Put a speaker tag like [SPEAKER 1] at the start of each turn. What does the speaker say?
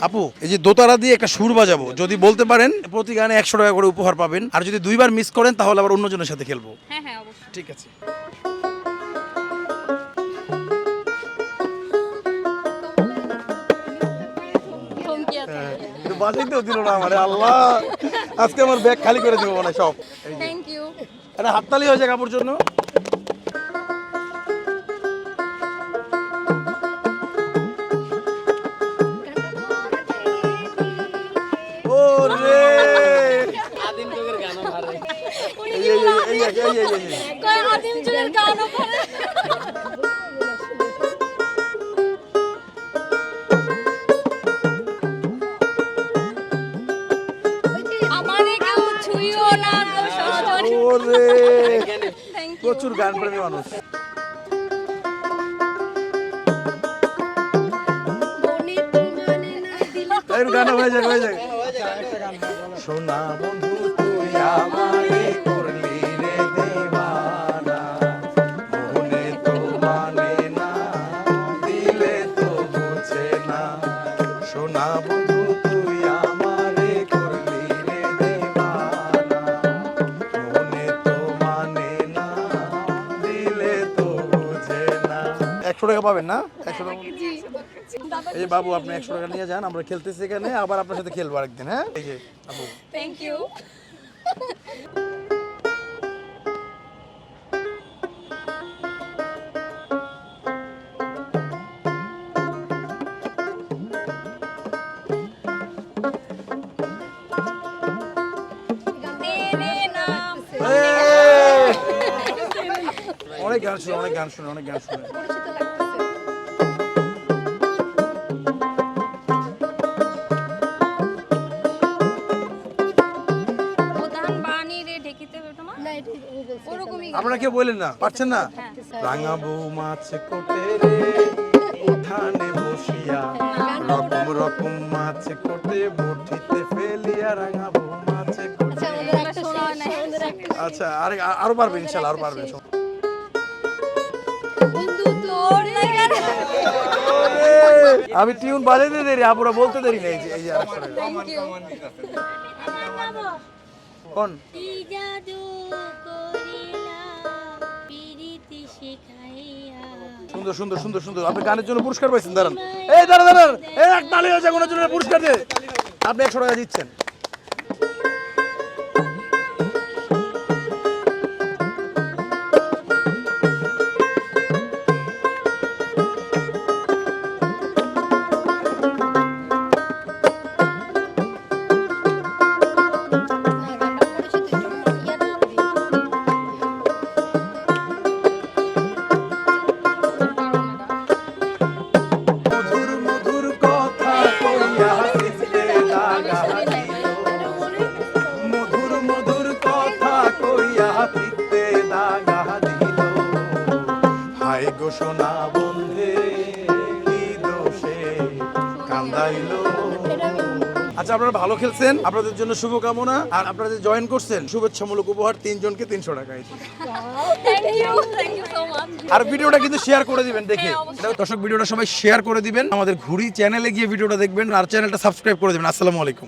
[SPEAKER 1] আপু এই যে দোতারা দিয়ে একটা সুর বাজাবো যদি বলতে পারেন প্রতি গানে একশো টাকা করে উপহার পাবেন আর যদি দুইবার মিস করেন তাহলে আবার অন্যজনের সাথে খেলব।
[SPEAKER 2] হ্যাঁ হ্যাঁ অবশ্যই।
[SPEAKER 1] ঠিক আছে। বাজাইতেও দিল না আল্লাহ। আজকে আমার ব্যাগ খালি করে দেবো মানে সব।
[SPEAKER 2] থ্যাংক ইউ
[SPEAKER 1] একটা হাততালি হয়েছে কাপড় জন্য? প্রচুর গান প্রেমী মানুষ গান হয়ে যাক হয়ে যাক। শোনা বন্ধু সোনা বন্ধু তুই আমারে করলি রে দেওয়ানা। মনে তো মানে না দিলে তো বুঝে না। একশো টাকা পাবেন না? একশো টাকা এই যে বাবু আপনি একশো টাকা নিয়ে যান আমরা খেলতেছি এখানে আবার আপনার সাথে খেলব আরেকদিন হ্যাঁ? এই যে বাবু।
[SPEAKER 2] থ্যাংক ইউ
[SPEAKER 1] অনেক গান শুনে অনেক গান শুনে অনেক গান শুনে। আপনারা কেউ বললেন না পারছেন না? রাঙা রাঙাবো মাছ কোটে রে উঠানে বসিয়া। রকম রকম মাছ কোটে বঠিতে ফেলিয়া রাঙা রাঙাবো মাছ কোটে। আচ্ছা আর আরও পারবে ইনশাআল্লাহ
[SPEAKER 2] আরও পারবে
[SPEAKER 1] আমি টিউন বাজাইতে দেরি আপুরা বলতে দেরি নেই এই যে কোন? সুন্দর সুন্দর সুন্দর সুন্দর। আপনি গানের জন্য পুরস্কার পাইছেন দাঁড়ান। এই দাঁড়ান দাঁড়ান। এক তালি হয়েছে কোনের জন্য পুরস্কার দে আপনি একশো টাকা দিচ্ছেন। সোনা বন্ধে কি দোষে কান্দাইলো? আচ্ছা আপনারা ভালো খেলছেন আপনাদের জন্য শুভকামনা আর আপনারা যে জয়েন করছেন শুভেচ্ছামূলক উপহার তিনজনকে তিনশো টাকা এই যে।
[SPEAKER 2] Thank you thank you so much
[SPEAKER 1] আর ভিডিওটা কিন্তু শেয়ার করে দিবেন দেখে।
[SPEAKER 2] হ্যাঁ।
[SPEAKER 1] দর্শক ভিডিওটা সবাই শেয়ার করে দিবেন। আমাদের ঘুরি চ্যানেলে গিয়ে ভিডিওটা দেখবেন আর চ্যানেলটা সাবস্ক্রাইব করে দিবেন। আসসালামু আলাইকুম।